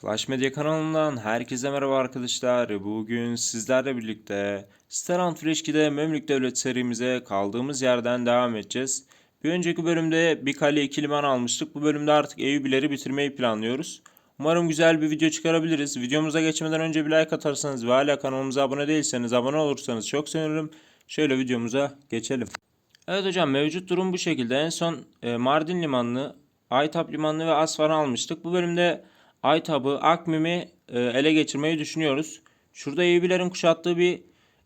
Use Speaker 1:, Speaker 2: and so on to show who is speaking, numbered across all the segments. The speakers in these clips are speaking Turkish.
Speaker 1: Clash Media kanalından herkese merhaba arkadaşlar. Bugün sizlerle birlikte Sterant Freshki'de Memlük Devlet serimize kaldığımız yerden devam edeceğiz. Bir önceki bölümde bir kale iki liman almıştık. Bu bölümde artık Eyüp'leri bitirmeyi planlıyoruz. Umarım güzel bir video çıkarabiliriz. Videomuza geçmeden önce bir like atarsanız ve hala kanalımıza abone değilseniz abone olursanız çok sevinirim. Şöyle videomuza geçelim. Evet hocam mevcut durum bu şekilde. En son e, Mardin Limanı'nı, Aytap Limanı'nı ve Asfan'ı almıştık. Bu bölümde Aytap'ı, Akmim'i e, ele geçirmeyi düşünüyoruz. Şurada Eyüplerin kuşattığı bir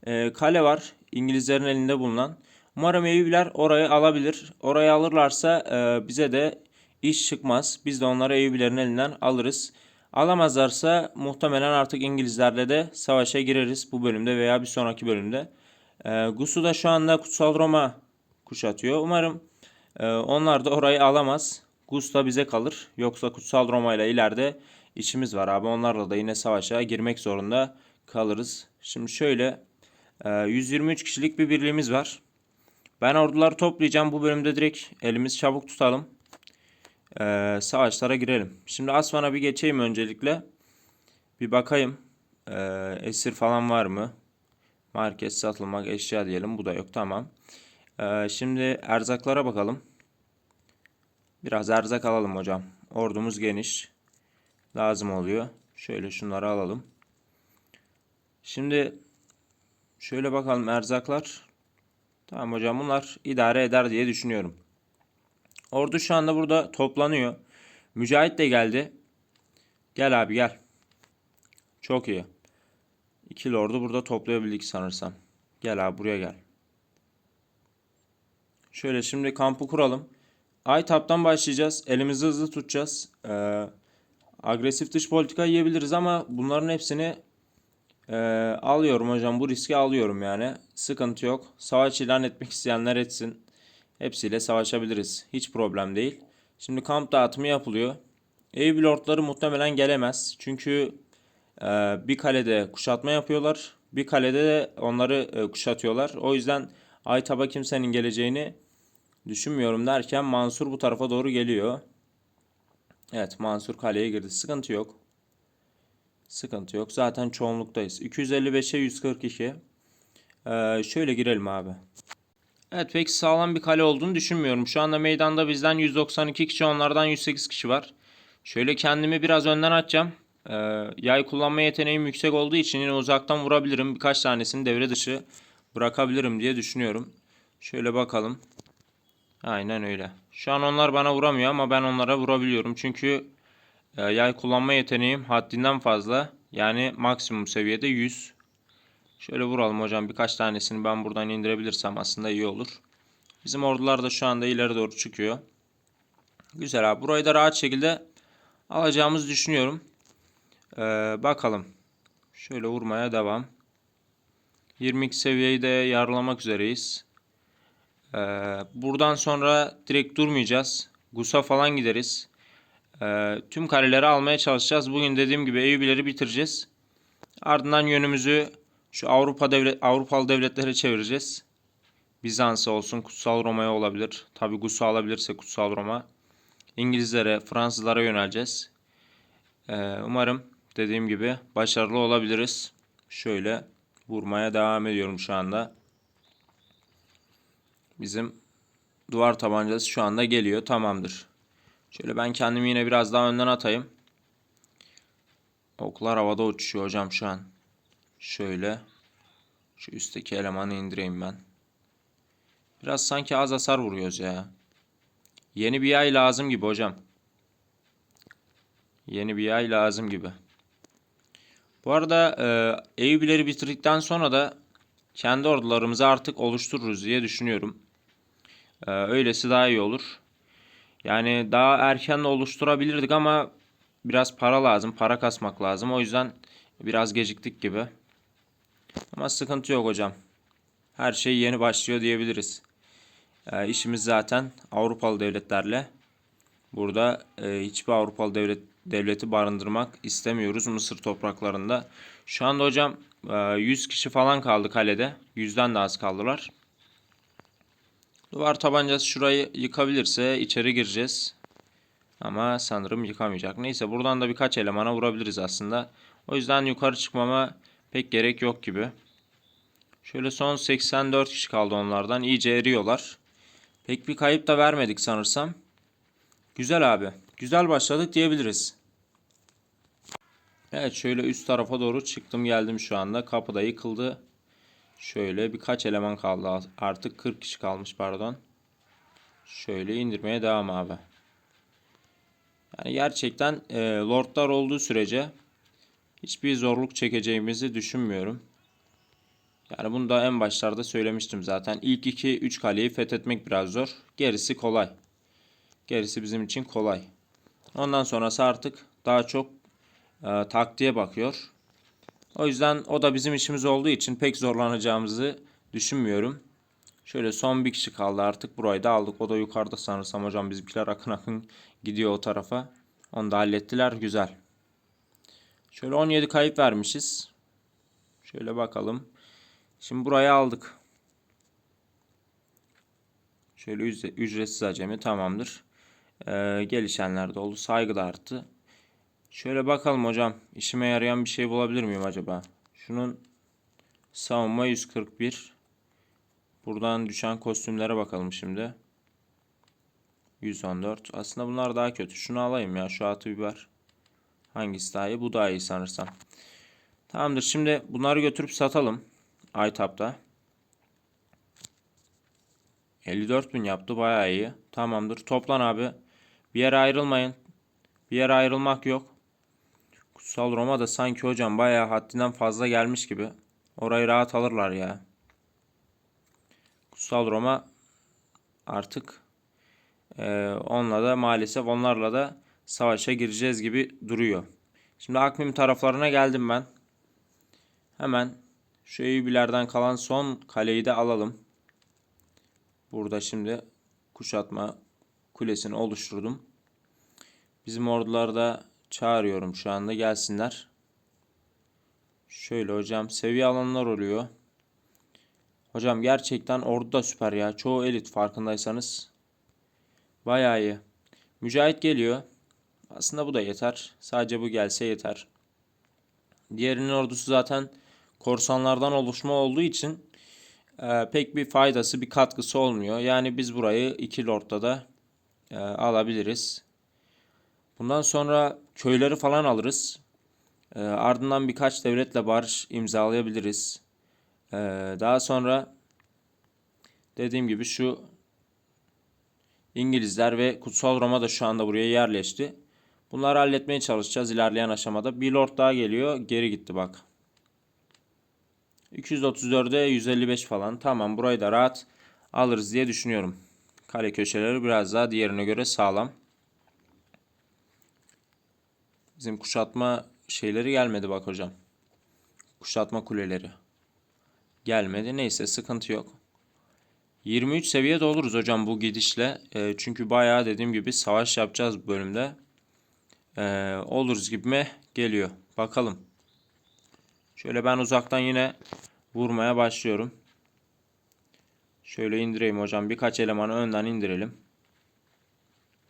Speaker 1: e, kale var. İngilizlerin elinde bulunan. Umarım Eyüpler orayı alabilir. Orayı alırlarsa e, bize de iş çıkmaz. Biz de onları Eyüplerin elinden alırız. Alamazlarsa muhtemelen artık İngilizlerle de savaşa gireriz bu bölümde veya bir sonraki bölümde. E, Gusu da şu anda Kutsal Roma kuşatıyor. Umarım e, onlar da orayı alamaz. Gus da bize kalır. Yoksa Kutsal Roma ile ileride işimiz var abi. Onlarla da yine savaşa girmek zorunda kalırız. Şimdi şöyle e, 123 kişilik bir birliğimiz var. Ben orduları toplayacağım. Bu bölümde direkt elimiz çabuk tutalım. E, savaşlara girelim. Şimdi Asvan'a bir geçeyim öncelikle. Bir bakayım. E, esir falan var mı? Market satılmak eşya diyelim. Bu da yok. Tamam. Şimdi erzaklara bakalım. Biraz erzak alalım hocam. Ordumuz geniş. Lazım oluyor. Şöyle şunları alalım. Şimdi şöyle bakalım erzaklar. Tamam hocam bunlar idare eder diye düşünüyorum. Ordu şu anda burada toplanıyor. Mücahit de geldi. Gel abi gel. Çok iyi. İki lordu burada toplayabildik sanırsam. Gel abi buraya gel. Şöyle şimdi kampı kuralım. Aytap'tan başlayacağız. Elimizi hızlı tutacağız. Ee, agresif dış politika yiyebiliriz ama bunların hepsini e, alıyorum hocam. Bu riski alıyorum yani. Sıkıntı yok. Savaş ilan etmek isteyenler etsin. Hepsiyle savaşabiliriz. Hiç problem değil. Şimdi kamp dağıtımı yapılıyor. Eyüp lordları muhtemelen gelemez. Çünkü e, bir kalede kuşatma yapıyorlar. Bir kalede de onları e, kuşatıyorlar. O yüzden Aytap'a kimsenin geleceğini düşünmüyorum derken Mansur bu tarafa doğru geliyor. Evet Mansur kaleye girdi. Sıkıntı yok. Sıkıntı yok. Zaten çoğunluktayız. 255'e 142. Ee, şöyle girelim abi. Evet pek sağlam bir kale olduğunu düşünmüyorum. Şu anda meydanda bizden 192 kişi onlardan 108 kişi var. Şöyle kendimi biraz önden atacağım. Ee, yay kullanma yeteneğim yüksek olduğu için yine uzaktan vurabilirim. Birkaç tanesini devre dışı bırakabilirim diye düşünüyorum. Şöyle bakalım. Aynen öyle. Şu an onlar bana vuramıyor ama ben onlara vurabiliyorum. Çünkü e, yay kullanma yeteneğim haddinden fazla. Yani maksimum seviyede 100. Şöyle vuralım hocam. Birkaç tanesini ben buradan indirebilirsem aslında iyi olur. Bizim ordular da şu anda ileri doğru çıkıyor. Güzel abi. Burayı da rahat şekilde alacağımızı düşünüyorum. Ee, bakalım. Şöyle vurmaya devam. 22 seviyeyi de yaralamak üzereyiz. Ee, buradan sonra direkt durmayacağız. Gusa falan gideriz. Ee, tüm kaleleri almaya çalışacağız. Bugün dediğim gibi Eyüpleri bitireceğiz. Ardından yönümüzü şu Avrupa devlet Avrupalı devletlere çevireceğiz. Bizans'a olsun, Kutsal Roma'ya olabilir. Tabi Gusa alabilirse Kutsal Roma. İngilizlere, Fransızlara yöneleceğiz. Ee, umarım dediğim gibi başarılı olabiliriz. Şöyle vurmaya devam ediyorum şu anda. Bizim duvar tabancası şu anda geliyor. Tamamdır. Şöyle ben kendimi yine biraz daha önden atayım. Oklar havada uçuşuyor hocam şu an. Şöyle. Şu üstteki elemanı indireyim ben. Biraz sanki az hasar vuruyoruz ya. Yeni bir yay lazım gibi hocam. Yeni bir yay lazım gibi. Bu arada e, Eyüpleri bitirdikten sonra da kendi ordularımızı artık oluştururuz diye düşünüyorum. E, öylesi daha iyi olur. Yani daha erken oluşturabilirdik ama biraz para lazım. Para kasmak lazım. O yüzden biraz geciktik gibi. Ama sıkıntı yok hocam. Her şey yeni başlıyor diyebiliriz. E, işimiz zaten Avrupalı devletlerle. Burada e, hiçbir Avrupalı devlet devleti barındırmak istemiyoruz Mısır topraklarında. Şu anda hocam e, 100 kişi falan kaldı kalede. 100'den de az kaldılar. Duvar tabancası şurayı yıkabilirse içeri gireceğiz. Ama sanırım yıkamayacak. Neyse buradan da birkaç elemana vurabiliriz aslında. O yüzden yukarı çıkmama pek gerek yok gibi. Şöyle son 84 kişi kaldı onlardan. İyice eriyorlar. Pek bir kayıp da vermedik sanırsam. Güzel abi. Güzel başladık diyebiliriz. Evet şöyle üst tarafa doğru çıktım geldim şu anda. Kapı da yıkıldı. Şöyle birkaç eleman kaldı. Artık 40 kişi kalmış pardon. Şöyle indirmeye devam abi. Yani gerçekten e, lordlar olduğu sürece hiçbir zorluk çekeceğimizi düşünmüyorum. Yani bunu da en başlarda söylemiştim zaten. İlk 2-3 kaleyi fethetmek biraz zor. Gerisi kolay. Gerisi bizim için kolay. Ondan sonrası artık daha çok e, taktiğe bakıyor. O yüzden o da bizim işimiz olduğu için pek zorlanacağımızı düşünmüyorum. Şöyle son bir kişi kaldı artık burayı da aldık. O da yukarıda sanırsam hocam bizimkiler akın akın gidiyor o tarafa. Onu da hallettiler güzel. Şöyle 17 kayıp vermişiz. Şöyle bakalım. Şimdi burayı aldık. Şöyle ücre- ücretsiz acemi tamamdır. Ee, gelişenler de oldu. Saygı da arttı. Şöyle bakalım hocam. İşime yarayan bir şey bulabilir miyim acaba? Şunun savunma 141. Buradan düşen kostümlere bakalım şimdi. 114. Aslında bunlar daha kötü. Şunu alayım ya. Şu atı biber. Hangisi daha iyi? Bu daha iyi sanırsam. Tamamdır. Şimdi bunları götürüp satalım. iTap'ta. 54 bin yaptı. Bayağı iyi. Tamamdır. Toplan abi. Bir yere ayrılmayın. Bir yere ayrılmak yok. Kutsal Roma da sanki hocam bayağı haddinden fazla gelmiş gibi. Orayı rahat alırlar ya. Kutsal Roma artık e, onunla da maalesef onlarla da savaşa gireceğiz gibi duruyor. Şimdi Akmim taraflarına geldim ben. Hemen şu Eyüpilerden kalan son kaleyi de alalım. Burada şimdi kuşatma kulesini oluşturdum. Bizim orduları da çağırıyorum şu anda gelsinler. Şöyle hocam seviye alanlar oluyor. Hocam gerçekten ordu da süper ya. Çoğu elit farkındaysanız. Bayağı iyi. Mücahit geliyor. Aslında bu da yeter. Sadece bu gelse yeter. Diğerinin ordusu zaten korsanlardan oluşma olduğu için e, pek bir faydası, bir katkısı olmuyor. Yani biz burayı iki lordda da e, alabiliriz. Bundan sonra köyleri falan alırız. E, ardından birkaç devletle barış imzalayabiliriz. E, daha sonra dediğim gibi şu İngilizler ve Kutsal Roma da şu anda buraya yerleşti. Bunları halletmeye çalışacağız ilerleyen aşamada. Bir lord daha geliyor. Geri gitti bak. 234'e 155 falan. Tamam burayı da rahat alırız diye düşünüyorum. Kale köşeleri biraz daha diğerine göre sağlam. Bizim kuşatma şeyleri gelmedi bak hocam. Kuşatma kuleleri. Gelmedi. Neyse sıkıntı yok. 23 seviyede oluruz hocam bu gidişle. E, çünkü bayağı dediğim gibi savaş yapacağız bu bölümde. E, oluruz gibime geliyor. Bakalım. Şöyle ben uzaktan yine vurmaya başlıyorum. Şöyle indireyim hocam. Birkaç elemanı önden indirelim.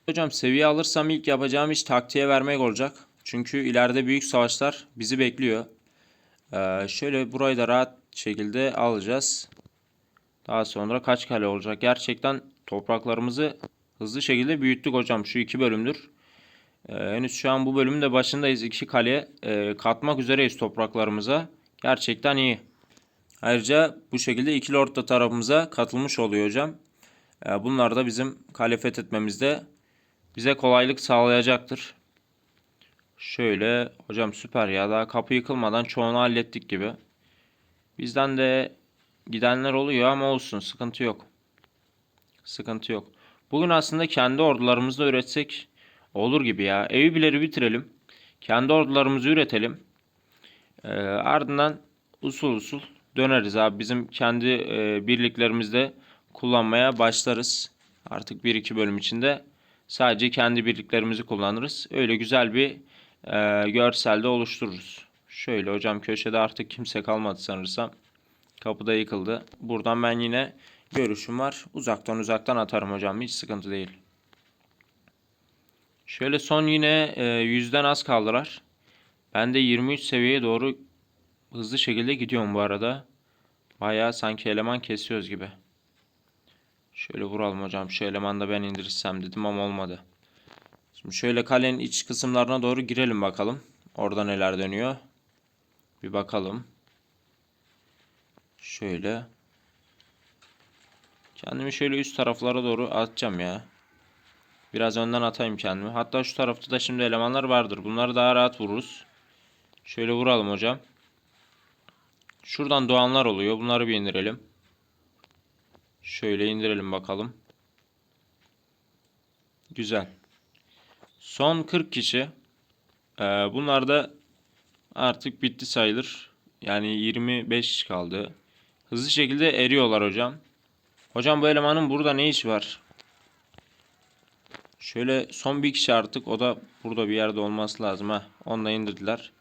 Speaker 1: Hocam seviye alırsam ilk yapacağım iş taktiğe vermek olacak. Çünkü ileride büyük savaşlar bizi bekliyor. Ee, şöyle burayı da rahat şekilde alacağız. Daha sonra kaç kale olacak? Gerçekten topraklarımızı hızlı şekilde büyüttük hocam. Şu iki bölümdür. Ee, henüz şu an bu bölümün de başındayız. İki kale e, katmak üzereyiz topraklarımıza. Gerçekten iyi. Ayrıca bu şekilde iki lord da tarafımıza katılmış oluyor hocam. Ee, bunlar da bizim kale fethetmemizde bize kolaylık sağlayacaktır. Şöyle hocam süper ya daha kapı yıkılmadan çoğunu hallettik gibi. Bizden de gidenler oluyor ama olsun sıkıntı yok. Sıkıntı yok. Bugün aslında kendi ordularımızla üretsek olur gibi ya. Eyüpileri bitirelim. Kendi ordularımızı üretelim. Ee, ardından usul usul döneriz abi. Bizim kendi e, birliklerimizde kullanmaya başlarız. Artık 1-2 bölüm içinde sadece kendi birliklerimizi kullanırız. Öyle güzel bir e, görselde oluştururuz. Şöyle hocam köşede artık kimse kalmadı sanırsam. Kapıda yıkıldı. Buradan ben yine görüşüm var. Uzaktan uzaktan atarım hocam. Hiç sıkıntı değil. Şöyle son yine e, yüzden az kaldılar. Ben de 23 seviyeye doğru hızlı şekilde gidiyorum bu arada. Bayağı sanki eleman kesiyoruz gibi. Şöyle vuralım hocam. Şu elemanı da ben indirirsem dedim ama olmadı. Şimdi şöyle kalenin iç kısımlarına doğru girelim bakalım. Orada neler dönüyor. Bir bakalım. Şöyle. Kendimi şöyle üst taraflara doğru atacağım ya. Biraz önden atayım kendimi. Hatta şu tarafta da şimdi elemanlar vardır. Bunları daha rahat vururuz. Şöyle vuralım hocam. Şuradan doğanlar oluyor. Bunları bir indirelim. Şöyle indirelim bakalım. Güzel. Son 40 kişi. Ee, bunlar da artık bitti sayılır. Yani 25 kişi kaldı. Hızlı şekilde eriyorlar hocam. Hocam bu elemanın burada ne işi var? Şöyle son bir kişi artık. O da burada bir yerde olması lazım. ha. Onu da indirdiler.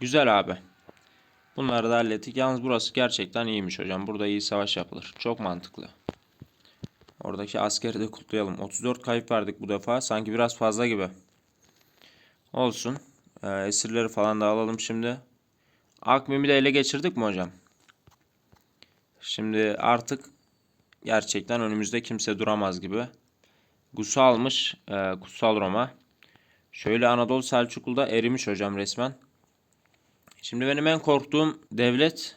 Speaker 1: Güzel abi. Bunları da hallettik. Yalnız burası gerçekten iyiymiş hocam. Burada iyi savaş yapılır. Çok mantıklı. Oradaki askeri de kutlayalım. 34 kayıp verdik bu defa. Sanki biraz fazla gibi. Olsun. Ee, esirleri falan da alalım şimdi. Akmim'i de ele geçirdik mi hocam? Şimdi artık gerçekten önümüzde kimse duramaz gibi. Gus'u almış. e, Kutsal Roma. Şöyle Anadolu Selçuklu'da erimiş hocam resmen. Şimdi benim en korktuğum devlet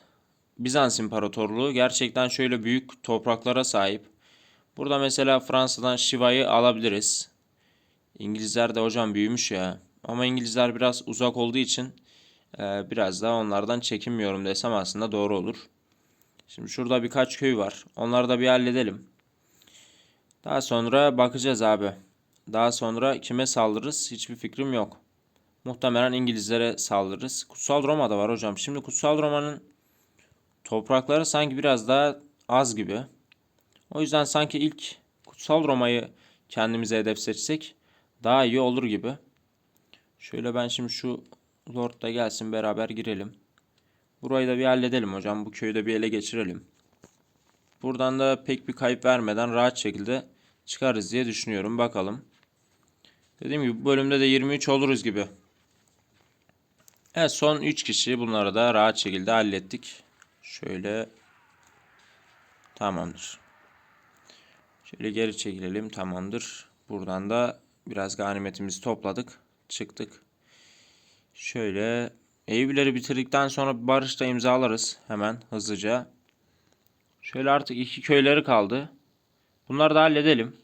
Speaker 1: Bizans İmparatorluğu. Gerçekten şöyle büyük topraklara sahip. Burada mesela Fransa'dan Şiva'yı alabiliriz. İngilizler de hocam büyümüş ya. Ama İngilizler biraz uzak olduğu için e, biraz daha onlardan çekinmiyorum desem aslında doğru olur. Şimdi şurada birkaç köy var. Onları da bir halledelim. Daha sonra bakacağız abi. Daha sonra kime saldırırız hiçbir fikrim yok. Muhtemelen İngilizlere saldırırız. Kutsal Roma da var hocam. Şimdi Kutsal Roma'nın toprakları sanki biraz daha az gibi. O yüzden sanki ilk Kutsal Roma'yı kendimize hedef seçsek daha iyi olur gibi. Şöyle ben şimdi şu Lord da gelsin beraber girelim. Burayı da bir halledelim hocam. Bu köyü de bir ele geçirelim. Buradan da pek bir kayıp vermeden rahat şekilde çıkarız diye düşünüyorum. Bakalım. Dediğim gibi bu bölümde de 23 oluruz gibi. Evet son 3 kişi bunları da rahat şekilde hallettik. Şöyle tamamdır. Şöyle geri çekilelim tamamdır. Buradan da biraz ganimetimizi topladık. Çıktık. Şöyle Eyüpleri bitirdikten sonra barış da imzalarız hemen hızlıca. Şöyle artık iki köyleri kaldı. Bunları da halledelim.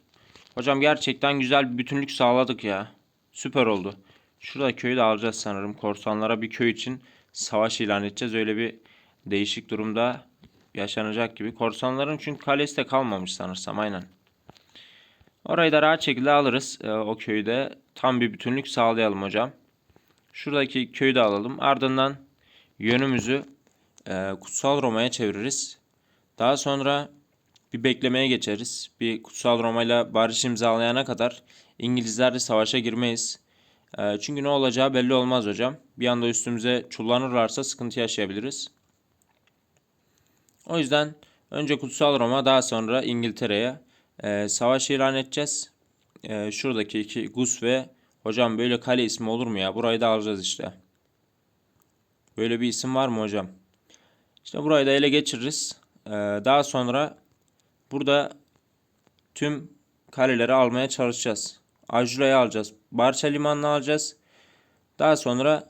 Speaker 1: Hocam gerçekten güzel bir bütünlük sağladık ya. Süper oldu. Şurada köyü de alacağız sanırım. Korsanlara bir köy için savaş ilan edeceğiz. Öyle bir değişik durumda yaşanacak gibi. Korsanların çünkü kalesi de kalmamış sanırsam aynen. Orayı da rahat şekilde alırız. Ee, o köyde tam bir bütünlük sağlayalım hocam. Şuradaki köyü de alalım. Ardından yönümüzü e, Kutsal Roma'ya çeviririz. Daha sonra bir beklemeye geçeriz. Bir Kutsal Roma ile barış imzalayana kadar İngilizlerle savaşa girmeyiz. E, çünkü ne olacağı belli olmaz hocam. Bir anda üstümüze çullanırlarsa sıkıntı yaşayabiliriz. O yüzden önce Kutsal Roma daha sonra İngiltere'ye e, savaş ilan edeceğiz. E, şuradaki iki Gus ve hocam böyle kale ismi olur mu ya? Burayı da alacağız işte. Böyle bir isim var mı hocam? İşte burayı da ele geçiririz. E, daha sonra burada tüm kaleleri almaya çalışacağız. Ajura'yı alacağız. Barça Limanı'nı alacağız. Daha sonra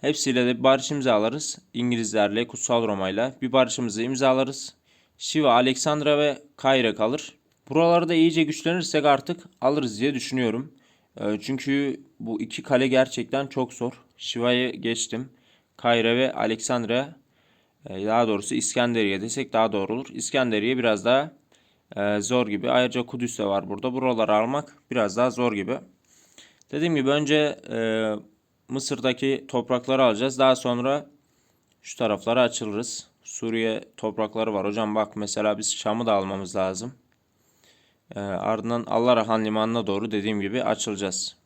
Speaker 1: hepsiyle de bir barış imzalarız. İngilizlerle, Kutsal Roma'yla bir barışımızı imzalarız. Şiva, Alexandra ve Kayre kalır. Buralarda iyice güçlenirsek artık alırız diye düşünüyorum. Ee, Çünkü bu iki kale gerçekten çok zor. Şiva'yı geçtim. Kayre ve Alexandra e, daha doğrusu İskenderiye desek daha doğru olur. İskenderiye biraz daha e, zor gibi. Ayrıca Kudüs de var burada. Buraları almak biraz daha zor gibi. Dediğim gibi önce e, Mısır'daki toprakları alacağız. Daha sonra şu taraflara açılırız. Suriye toprakları var. Hocam bak mesela biz Şam'ı da almamız lazım. E, ardından Allarahan limanına doğru dediğim gibi açılacağız.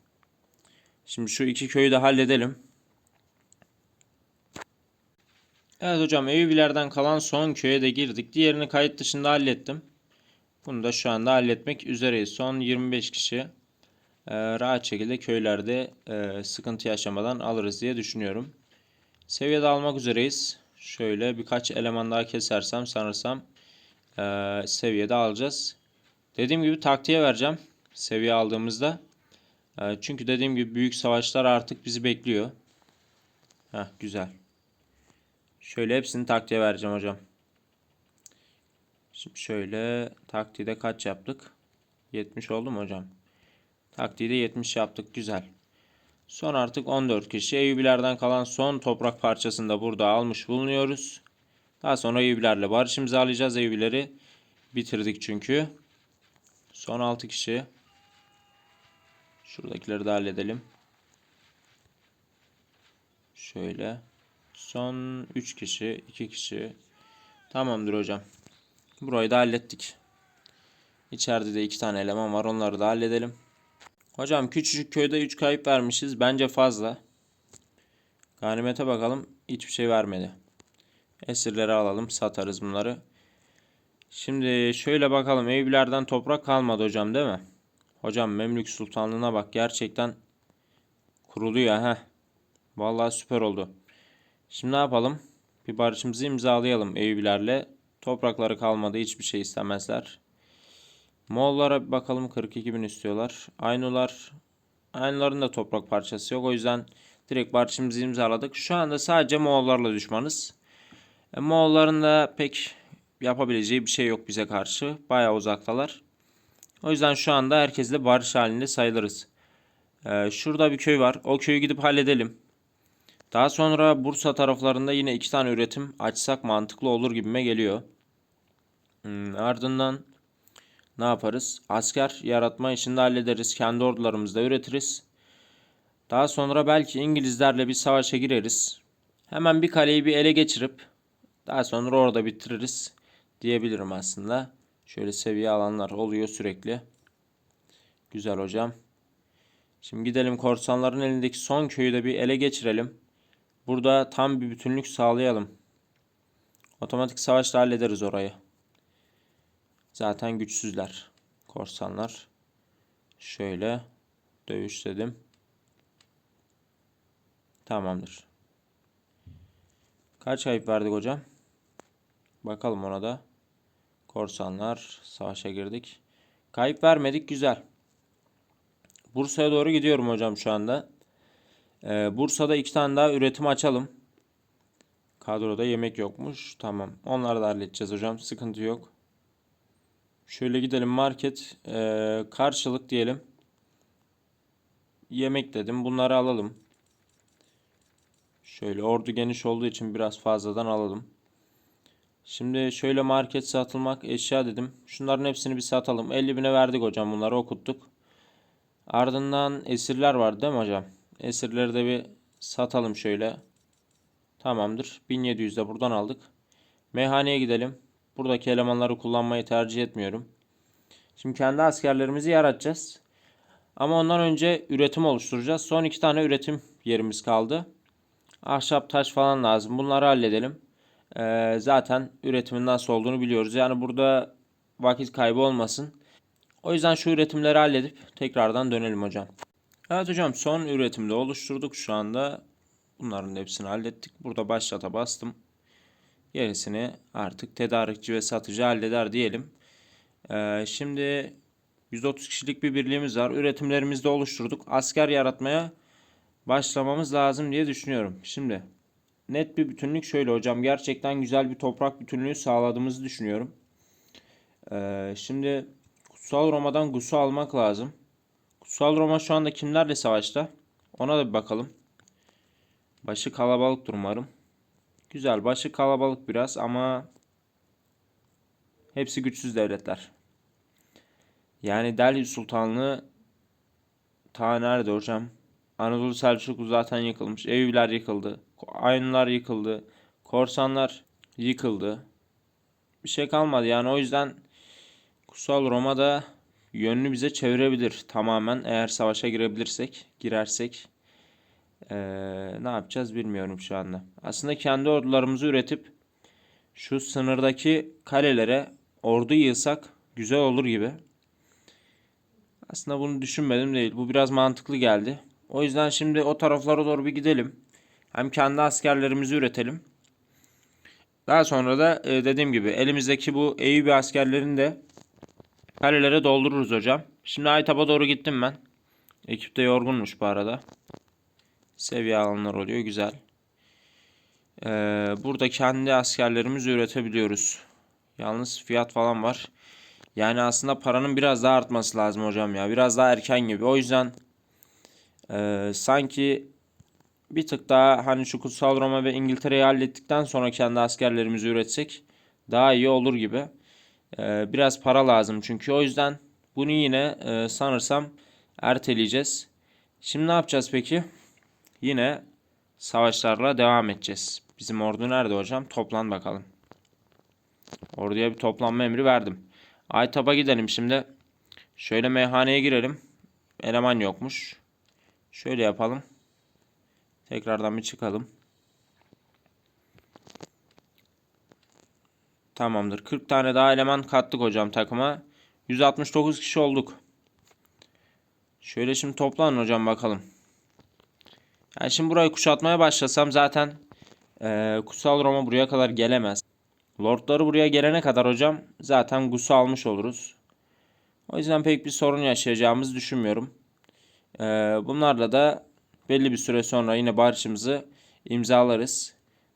Speaker 1: Şimdi şu iki köyü de halledelim. Evet hocam Eyyubilerden kalan son köye de girdik. Diğerini kayıt dışında hallettim. Bunu da şu anda halletmek üzereyiz. Son 25 kişi. E, rahat şekilde köylerde e, sıkıntı yaşamadan alırız diye düşünüyorum. Seviyede almak üzereyiz. Şöyle birkaç eleman daha kesersem sanırsam e, seviyede alacağız. Dediğim gibi taktiğe vereceğim seviye aldığımızda. E, çünkü dediğim gibi büyük savaşlar artık bizi bekliyor. Heh, güzel. Şöyle hepsini taktiğe vereceğim hocam. Şimdi şöyle taktiğde kaç yaptık? 70 oldu mu hocam? Taktiğde 70 yaptık. Güzel. Son artık 14 kişi. Eyüpilerden kalan son toprak parçasını da burada almış bulunuyoruz. Daha sonra Eyüpilerle barış imzalayacağız. Eyüpileri bitirdik çünkü. Son 6 kişi. Şuradakileri de halledelim. Şöyle. Son 3 kişi, 2 kişi. Tamamdır hocam. Burayı da hallettik. İçeride de 2 tane eleman var. Onları da halledelim. Hocam küçücük köyde 3 kayıp vermişiz. Bence fazla. Ganimete bakalım. Hiçbir şey vermedi. Esirleri alalım. Satarız bunları. Şimdi şöyle bakalım. Eyüplerden toprak kalmadı hocam değil mi? Hocam Memlük Sultanlığı'na bak. Gerçekten kuruluyor ha. Vallahi süper oldu. Şimdi ne yapalım? Bir barışımızı imzalayalım Eyüplerle. Toprakları kalmadı. Hiçbir şey istemezler. Moğollara bakalım 42 bin istiyorlar. Aynular Aynuların da toprak parçası yok. O yüzden direkt barışımızı imzaladık. Şu anda sadece Moğollarla düşmanız. E, Moğolların da pek yapabileceği bir şey yok bize karşı. Bayağı uzaktalar. O yüzden şu anda herkesle barış halinde sayılırız. E, şurada bir köy var. O köyü gidip halledelim. Daha sonra Bursa taraflarında yine iki tane üretim açsak mantıklı olur gibime geliyor. Hmm, ardından ne yaparız? Asker yaratma işini de hallederiz. Kendi ordularımızda üretiriz. Daha sonra belki İngilizlerle bir savaşa gireriz. Hemen bir kaleyi bir ele geçirip daha sonra orada bitiririz diyebilirim aslında. Şöyle seviye alanlar oluyor sürekli. Güzel hocam. Şimdi gidelim korsanların elindeki son köyü de bir ele geçirelim. Burada tam bir bütünlük sağlayalım. Otomatik savaşla hallederiz orayı. Zaten güçsüzler. Korsanlar. Şöyle dövüş dedim. Tamamdır. Kaç kayıp verdik hocam? Bakalım ona da. Korsanlar savaşa girdik. Kayıp vermedik güzel. Bursa'ya doğru gidiyorum hocam şu anda. Ee, Bursa'da iki tane daha üretim açalım. Kadroda yemek yokmuş. Tamam. Onları da halledeceğiz hocam. Sıkıntı yok. Şöyle gidelim market. Ee, karşılık diyelim. Yemek dedim. Bunları alalım. Şöyle ordu geniş olduğu için biraz fazladan alalım. Şimdi şöyle market satılmak eşya dedim. Şunların hepsini bir satalım. 50 bine verdik hocam bunları okuttuk. Ardından esirler var değil mi hocam? Esirleri de bir satalım şöyle. Tamamdır. 1700 de buradan aldık. Meyhaneye gidelim. Buradaki elemanları kullanmayı tercih etmiyorum. Şimdi kendi askerlerimizi yaratacağız. Ama ondan önce üretim oluşturacağız. Son iki tane üretim yerimiz kaldı. Ahşap, taş falan lazım. Bunları halledelim. Ee, zaten üretimin nasıl olduğunu biliyoruz. Yani burada vakit kaybı olmasın. O yüzden şu üretimleri halledip tekrardan dönelim hocam. Evet hocam son üretimde oluşturduk şu anda. Bunların hepsini hallettik. Burada başlata bastım. Gerisini artık tedarikçi ve satıcı halleder diyelim. Ee, şimdi 130 kişilik bir birliğimiz var. Üretimlerimizi de oluşturduk. Asker yaratmaya başlamamız lazım diye düşünüyorum. Şimdi net bir bütünlük şöyle hocam. Gerçekten güzel bir toprak bütünlüğü sağladığımızı düşünüyorum. Ee, şimdi Kutsal Roma'dan Gus'u almak lazım. Kutsal Roma şu anda kimlerle savaşta? Ona da bir bakalım. Başı kalabalıktır umarım. Güzel başı kalabalık biraz ama hepsi güçsüz devletler. Yani Delhi Sultanlığı ta nerede hocam? Anadolu Selçuklu zaten yıkılmış. Eyüpler yıkıldı. Aynılar yıkıldı. Korsanlar yıkıldı. Bir şey kalmadı yani o yüzden Kutsal Roma'da yönünü bize çevirebilir tamamen eğer savaşa girebilirsek, girersek. Ee, ne yapacağız bilmiyorum şu anda. Aslında kendi ordularımızı üretip şu sınırdaki kalelere ordu yığsak güzel olur gibi. Aslında bunu düşünmedim değil. Bu biraz mantıklı geldi. O yüzden şimdi o taraflara doğru bir gidelim. Hem kendi askerlerimizi üretelim. Daha sonra da e, dediğim gibi elimizdeki bu Eyüp askerlerini de kalelere doldururuz hocam. Şimdi Aytap'a doğru gittim ben. Ekip de yorgunmuş bu arada. Seviye alanlar oluyor. Güzel. Ee, burada kendi askerlerimizi üretebiliyoruz. Yalnız fiyat falan var. Yani aslında paranın biraz daha artması lazım hocam ya. Biraz daha erken gibi. O yüzden e, sanki bir tık daha hani şu Kutsal Roma ve İngiltere'yi hallettikten sonra kendi askerlerimizi üretsek daha iyi olur gibi. E, biraz para lazım çünkü. O yüzden bunu yine e, sanırsam erteleyeceğiz. Şimdi ne yapacağız peki? Yine savaşlarla devam edeceğiz. Bizim ordu nerede hocam? Toplan bakalım. Orduya bir toplanma emri verdim. Aytap'a gidelim şimdi. Şöyle meyhaneye girelim. Eleman yokmuş. Şöyle yapalım. Tekrardan bir çıkalım. Tamamdır. 40 tane daha eleman kattık hocam takıma. 169 kişi olduk. Şöyle şimdi toplanın hocam bakalım. Yani şimdi burayı kuşatmaya başlasam zaten e, Kutsal Roma buraya kadar gelemez. Lordları buraya gelene kadar hocam zaten Gus'u almış oluruz. O yüzden pek bir sorun yaşayacağımızı düşünmüyorum. E, bunlarla da belli bir süre sonra yine barışımızı imzalarız.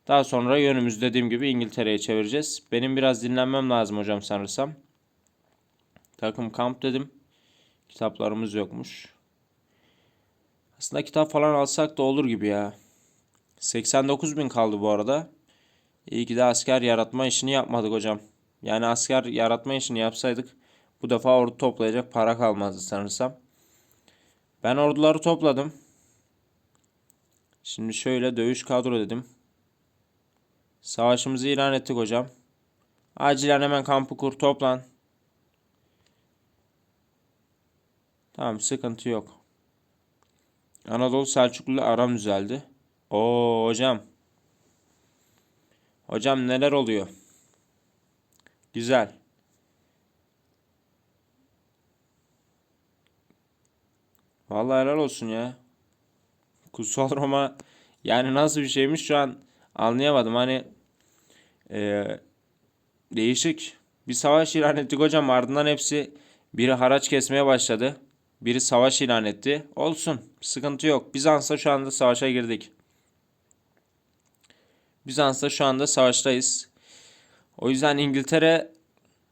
Speaker 1: Daha sonra yönümüzü dediğim gibi İngiltere'ye çevireceğiz. Benim biraz dinlenmem lazım hocam sanırsam. Takım kamp dedim. Kitaplarımız yokmuş. Aslında kitap falan alsak da olur gibi ya. 89 bin kaldı bu arada. İyi ki de asker yaratma işini yapmadık hocam. Yani asker yaratma işini yapsaydık bu defa ordu toplayacak para kalmazdı sanırsam. Ben orduları topladım. Şimdi şöyle dövüş kadro dedim. Savaşımızı ilan ettik hocam. Acilen hemen kampı kur toplan. Tamam sıkıntı yok. Anadolu Selçuklu aram düzeldi. Oo hocam. Hocam neler oluyor? Güzel. Vallahi helal olsun ya. Kutsal Roma yani nasıl bir şeymiş şu an anlayamadım. Hani eee, değişik bir savaş ilan ettik hocam. Ardından hepsi biri haraç kesmeye başladı. Biri savaş ilan etti. Olsun. Sıkıntı yok. Bizans'la şu anda savaşa girdik. Bizans'la şu anda savaştayız. O yüzden İngiltere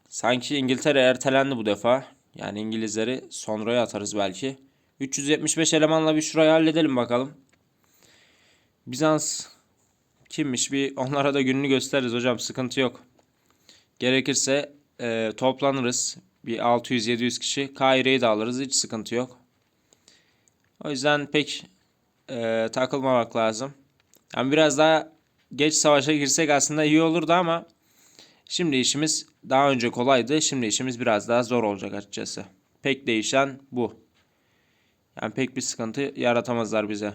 Speaker 1: sanki İngiltere ertelendi bu defa. Yani İngilizleri sonraya atarız belki. 375 elemanla bir şurayı halledelim bakalım. Bizans kimmiş bir onlara da gününü gösteririz hocam sıkıntı yok. Gerekirse e, toplanırız. Bir 600-700 kişi. Kaire'yi de alırız hiç sıkıntı yok. O yüzden pek e, takılmamak lazım. Yani biraz daha geç savaşa girsek aslında iyi olurdu ama şimdi işimiz daha önce kolaydı. Şimdi işimiz biraz daha zor olacak açıkçası. Pek değişen bu. Yani pek bir sıkıntı yaratamazlar bize.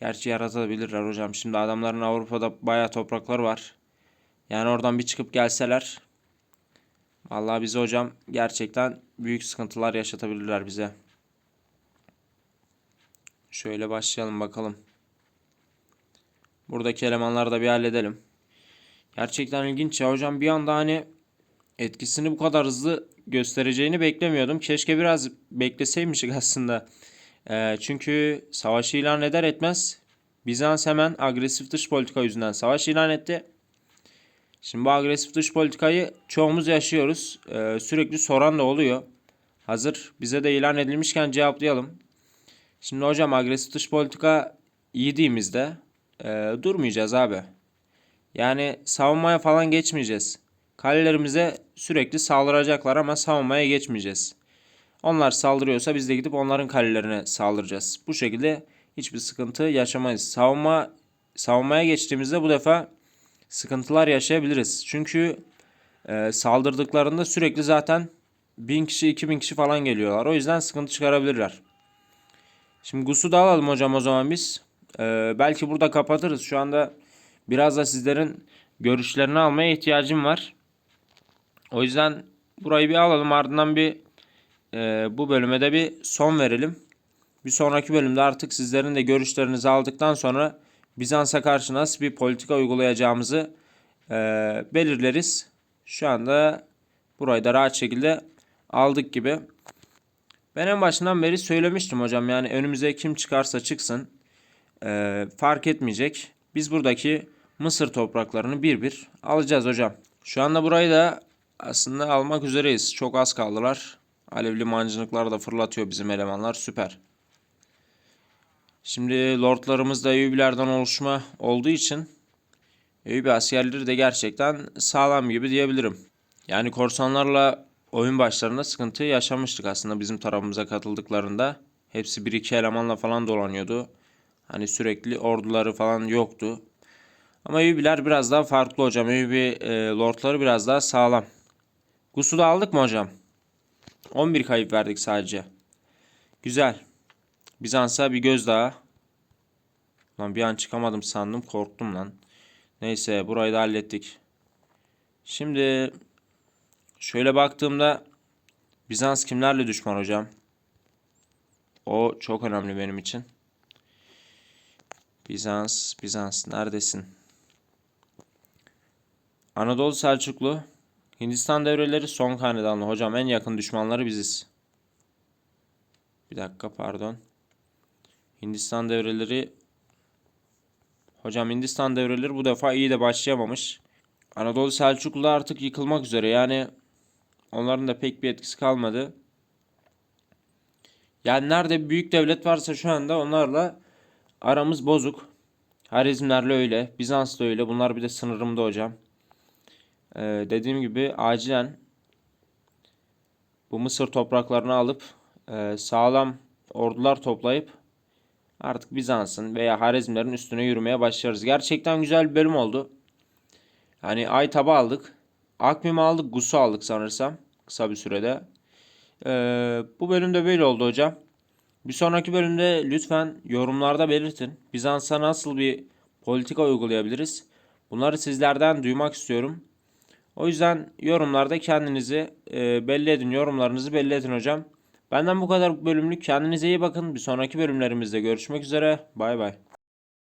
Speaker 1: Gerçi yaratabilirler hocam. Şimdi adamların Avrupa'da bayağı toprakları var. Yani oradan bir çıkıp gelseler. Vallahi bize hocam gerçekten büyük sıkıntılar yaşatabilirler bize. Şöyle başlayalım bakalım. Buradaki elemanları da bir halledelim. Gerçekten ilginç ya hocam bir anda hani etkisini bu kadar hızlı göstereceğini beklemiyordum. Keşke biraz bekleseymişik aslında. Ee, çünkü savaş ilan eder etmez Bizans hemen agresif dış politika yüzünden savaş ilan etti. Şimdi bu agresif dış politikayı çoğumuz yaşıyoruz. Ee, sürekli soran da oluyor. Hazır bize de ilan edilmişken cevaplayalım. Şimdi hocam agresif dış politika yediğimizde e, durmayacağız abi. Yani savunmaya falan geçmeyeceğiz. Kalelerimize sürekli saldıracaklar ama savunmaya geçmeyeceğiz. Onlar saldırıyorsa biz de gidip onların kalelerine saldıracağız. Bu şekilde hiçbir sıkıntı yaşamayız. Savunma savunmaya geçtiğimizde bu defa sıkıntılar yaşayabiliriz. Çünkü e, saldırdıklarında sürekli zaten 1000 kişi 2000 kişi falan geliyorlar. O yüzden sıkıntı çıkarabilirler. Şimdi Gus'u da alalım hocam o zaman biz. E, belki burada kapatırız. Şu anda biraz da sizlerin görüşlerini almaya ihtiyacım var. O yüzden burayı bir alalım ardından bir e, bu bölüme de bir son verelim. Bir sonraki bölümde artık sizlerin de görüşlerinizi aldıktan sonra Bizans'a karşı nasıl bir politika uygulayacağımızı e, belirleriz. Şu anda burayı da rahat şekilde aldık gibi. Ben en başından beri söylemiştim hocam yani önümüze kim çıkarsa çıksın e, fark etmeyecek. Biz buradaki Mısır topraklarını bir bir alacağız hocam. Şu anda burayı da aslında almak üzereyiz. Çok az kaldılar. Alevli mancınıklar da fırlatıyor bizim elemanlar. Süper. Şimdi lordlarımız da Eyyubilerden oluşma olduğu için Eyyubi askerleri de gerçekten sağlam gibi diyebilirim. Yani korsanlarla oyun başlarında sıkıntı yaşamıştık aslında bizim tarafımıza katıldıklarında. Hepsi bir iki elemanla falan dolanıyordu. Hani sürekli orduları falan yoktu. Ama Eyyubiler biraz daha farklı hocam. Eyyubi e, lordları biraz daha sağlam. Gus'u da aldık mı hocam? 11 kayıp verdik sadece. Güzel. Bizans'a bir göz daha. Lan bir an çıkamadım sandım. Korktum lan. Neyse burayı da hallettik. Şimdi şöyle baktığımda Bizans kimlerle düşman hocam? O çok önemli benim için. Bizans, Bizans neredesin? Anadolu Selçuklu, Hindistan devreleri son hanedanlı. Hocam en yakın düşmanları biziz. Bir dakika pardon. Hindistan devreleri Hocam Hindistan devreleri bu defa iyi de başlayamamış. Anadolu Selçuklu artık yıkılmak üzere. Yani onların da pek bir etkisi kalmadı. Yani nerede büyük devlet varsa şu anda onlarla aramız bozuk. Harizmlerle öyle. Bizans da öyle. Bunlar bir de sınırımda hocam. Ee, dediğim gibi acilen bu Mısır topraklarını alıp e, sağlam ordular toplayıp artık Bizans'ın veya Harizmlerin üstüne yürümeye başlarız. Gerçekten güzel bir bölüm oldu. Hani Aytab'ı aldık. Akmim'i aldık. Gus'u aldık sanırsam. Kısa bir sürede. Ee, bu bölümde böyle oldu hocam. Bir sonraki bölümde lütfen yorumlarda belirtin. Bizans'a nasıl bir politika uygulayabiliriz? Bunları sizlerden duymak istiyorum. O yüzden yorumlarda kendinizi e, belli edin. Yorumlarınızı belli edin hocam. Benden bu kadar bölümlük. Kendinize iyi bakın. Bir sonraki bölümlerimizde görüşmek üzere. Bay bay.